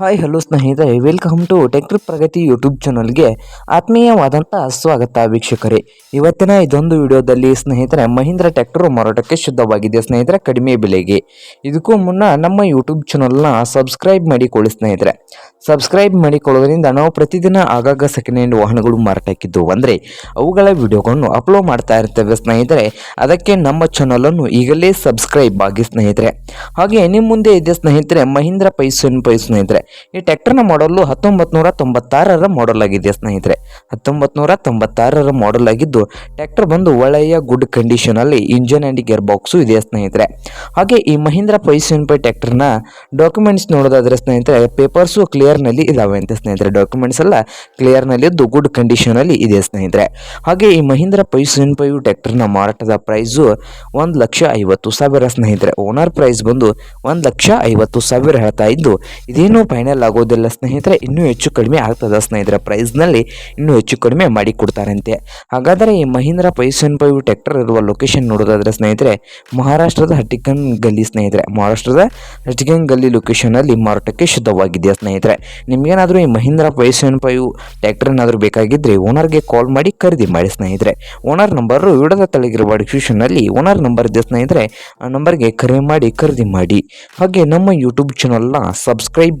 Hi hello ಸ್ನೇಹಿತರೆ. Welcome to tractor Pragati YouTube ಚಾನಲ್ಗೆ ಆತ್ಮೀಯವಾದಂಥ ಸ್ವಾಗತ ವೀಕ್ಷಕರೇ. ಇವತ್ತಿನ ಇದೊಂದು ವಿಡಿಯೋದಲ್ಲಿ ಸ್ನೇಹಿತರೆ, ಮಹೀಂದ್ರ ಟ್ಯಾಕ್ಟರ್ ಮಾರಾಟಕ್ಕೆ ಶುದ್ಧವಾಗಿದೆ ಸ್ನೇಹಿತರೆ, ಕಡಿಮೆ ಬೆಲೆಗೆ. ಇದಕ್ಕೂ ಮುನ್ನ ನಮ್ಮ ಯೂಟ್ಯೂಬ್ ಚಾನಲ್ನ ಸಬ್ಸ್ಕ್ರೈಬ್ ಮಾಡಿಕೊಳ್ಳಿ ಸ್ನೇಹಿತರೆ. ಸಬ್ಸ್ಕ್ರೈಬ್ ಮಾಡಿಕೊಳ್ಳೋದ್ರಿಂದ ನಾವು ಪ್ರತಿದಿನ ಆಗಾಗ ಸೆಕೆಂಡ್ ಹ್ಯಾಂಡ್ ವಾಹನಗಳು ಮಾರಾಟಕ್ಕಿದ್ದವು ಅಂದರೆ ಅವುಗಳ ವಿಡಿಯೋಗಳನ್ನು ಅಪ್ಲೋಡ್ ಮಾಡ್ತಾ ಇರ್ತೇವೆ ಸ್ನೇಹಿತರೆ. ಅದಕ್ಕೆ ನಮ್ಮ ಚಾನಲನ್ನು ಈಗಲೇ ಸಬ್ಸ್ಕ್ರೈಬ್ ಆಗಿ ಸ್ನೇಹಿತರೆ. ಹಾಗೆ ನಿಮ್ಮ ಮುಂದೆ ಇದೆ ಸ್ನೇಹಿತರೆ, ಮಹೀಂದ್ರ ಪೈಸನ್ ಪೈ ಸ್ನೇಹಿತರೆ. ಈ ಟ್ಯಾಕ್ಟರ್ನ ಮಾಡಲು ಹತ್ತೊಂಬತ್ತು ನೂರ ತೊಂಬತ್ತಾರರ ಮಾಡಲ್ ಆಗಿದೆ ಸ್ನೇಹಿತರೆ. ಹತ್ತೊಂಬತ್ತು ನೂರ ತೊಂಬತ್ತಾರರ ಮಾಡಲ್ ಆಗಿದ್ದು ಟ್ಯಾಕ್ಟರ್ ಬಂದು ಒಳ್ಳೆಯ ಗುಡ್ ಕಂಡೀಷನಲ್ಲಿ ಇಂಜಿನ್ ಆ್ಯಂಡ್ ಗೇರ್ ಬಾಕ್ಸು ಇದೆ ಸ್ನೇಹಿತರೆ. ಹಾಗೆ ಈ ಮಹೀಂದ್ರ ಪೈಸನ್ ಪೈ ಟ್ಯಾಕ್ಟರ್ನ ಡಾಕ್ಯುಮೆಂಟ್ಸ್ ನೋಡೋದಾದ್ರೆ ಸ್ನೇಹಿತರೆ ಪೇಪರ್ಸು ಕ್ಲಿಯರ್ನಲ್ಲಿ ಇದಾವೆ ಅಂತ ಸ್ನೇಹಿತರೆ. ಡಾಕ್ಯುಮೆಂಟ್ಸ್ ಎಲ್ಲ ಕ್ಲಿಯರ್ನಲ್ಲಿದ್ದು ಗುಡ್ ಕಂಡೀಷನಲ್ಲಿ ಇದೆ ಸ್ನೇಹಿತರೆ. ಹಾಗೆ ಈ ಮಹೀಂದ್ರ ಪೈಸನ್ ಪೈ ಟ್ಯಾಕ್ಟರ್ನ ಮಾರಾಟದ ಪ್ರೈಸು ಒಂದು ಲಕ್ಷ ಐವತ್ತು ಸಾವಿರ ಸ್ನೇಹಿತರೆ. ಓನರ್ ಪ್ರೈಸ್ ಬಂದು ಒಂದು ಲಕ್ಷ ಐವತ್ತು ಸಾವಿರ ಹೇಳ್ತಾ ಇದ್ದು, ಇದೇನು ಫೈನಲ್ ಆಗೋದಿಲ್ಲ ಸ್ನೇಹಿತರೆ, ಇನ್ನೂ ಹೆಚ್ಚು ಕಡಿಮೆ ಆಗ್ತದೆ ಸ್ನೇಹಿತರೆ ಪ್ರೈಸ್ನಲ್ಲಿ ಇನ್ನೂ ಹೆಚ್ಚು ಕಡಿಮೆ ಮಾಡಿ ಕೊಡ್ತಾರಂತೆ. ಹಾಗಾದರೆ ಈ ಮಹೀಂದ್ರ ಪೈಸನ್ ಪೈ ಟ್ರ್ಯಾಕ್ಟರ್ ಇರುವ ಲೊಕೇಶನ್ ನೋಡೋದಾದರೆ ಸ್ನೇಹಿತರೆ, ಮಹಾರಾಷ್ಟ್ರದ ಹಟ್ಟಿಕನ್ ಗಲ್ಲಿ ಸ್ನೇಹಿತರೆ. ಮಹಾರಾಷ್ಟ್ರದ ಹಟ್ಟಿಕನ್ ಗಲ್ಲಿ ಲೊಕೇಶನಲ್ಲಿ ಮಾರಾಟಕ್ಕೆ ಶುದ್ಧವಾಗಿದೆಯಾ ಸ್ನೇಹಿತರೆ? ನಿಮಗೇನಾದರೂ ಈ ಮಹೀಂದ್ರ ಪೈಸನ್ ಪೈ ಟ್ಯಾಕ್ಟರ್ ಏನಾದರೂ ಬೇಕಾಗಿದ್ದರೆ ಓನರ್ಗೆ ಕಾಲ್ ಮಾಡಿ ಖರೀದಿ ಮಾಡಿ ಸ್ನೇಹಿತರೆ. ಓನರ್ ನಂಬರು ವಿಡದ ತಳಗಿರುವ ಡಿಸ್ಕ್ರಿಪ್ಷನ್ನಲ್ಲಿ ಓನರ್ ನಂಬರ್ ಇದೆ ಸ್ನೇಹಿತರೆ. ಆ ನಂಬರ್ಗೆ ಕರೆ ಮಾಡಿ ಖರೀದಿ ಮಾಡಿ. ಹಾಗೆ ನಮ್ಮ ಯೂಟ್ಯೂಬ್ ಚಾನಲ್ನ ಸಬ್ಸ್ಕ್ರೈಬ್